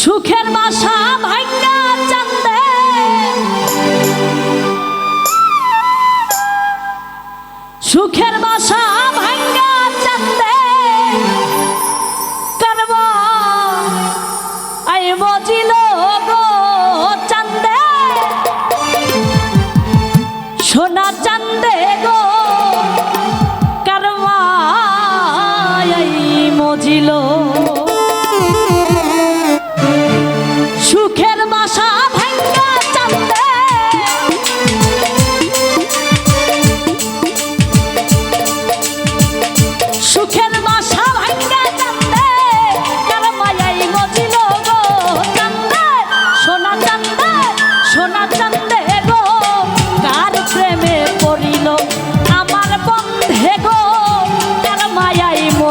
সুখের বাসা ভাঙ্গা চান্দে। সুখের বাসা ভাঙ্গা চান্দে। করব আই বজিল মজিলো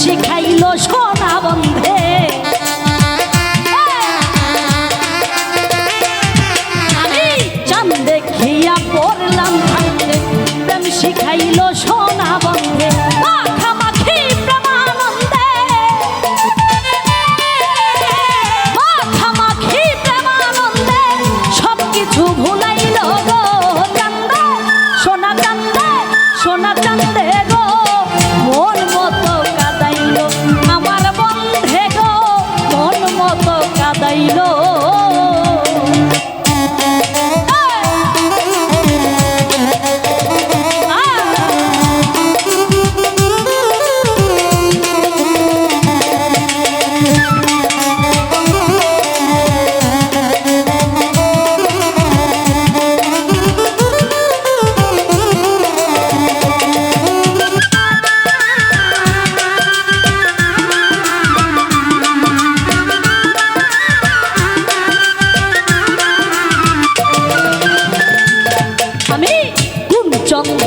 শেখাইল সোনা বন্ধ।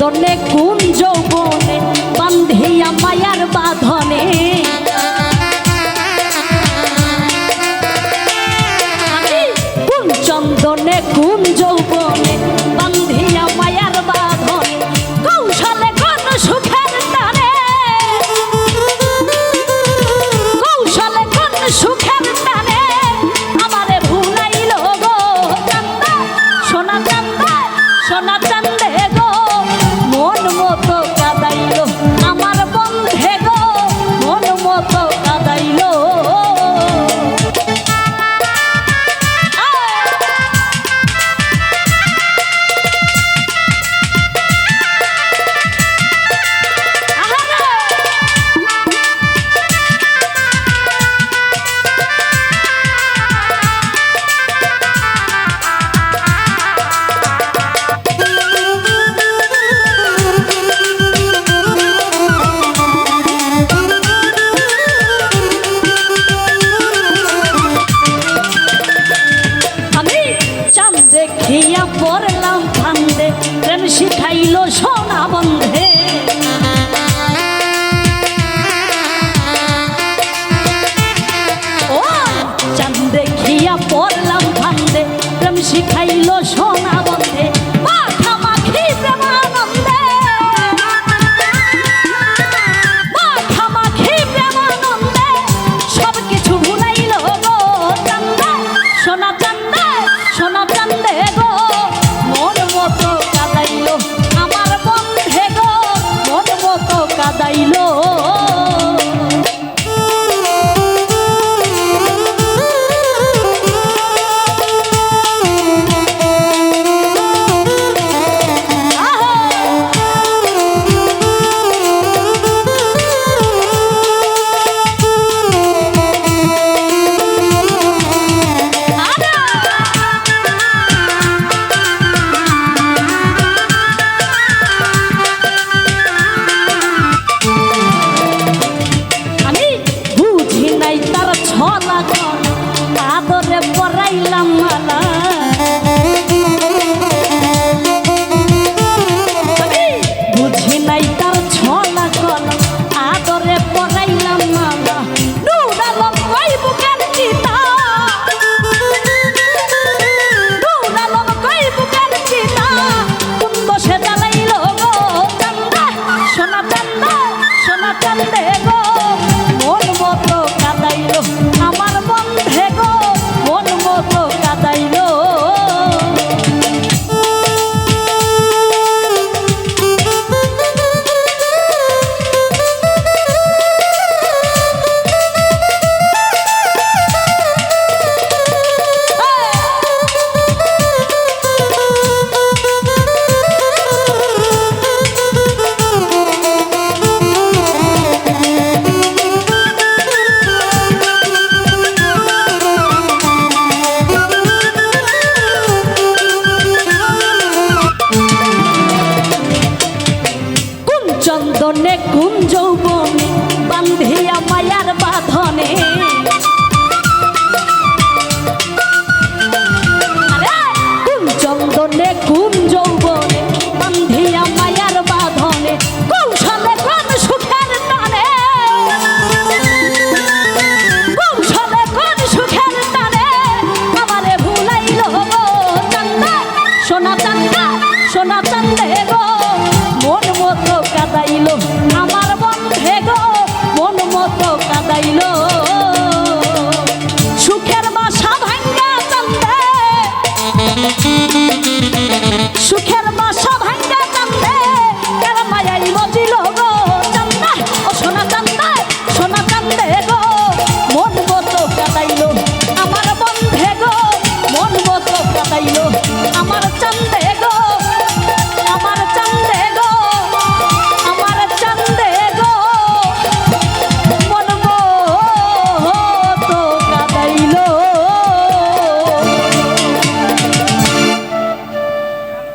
জীবনে কোন যৌবনে বান্ধিয়া মায়ার বাঁধনে। কোন চন্দনে কোন যৌবনে মায়াই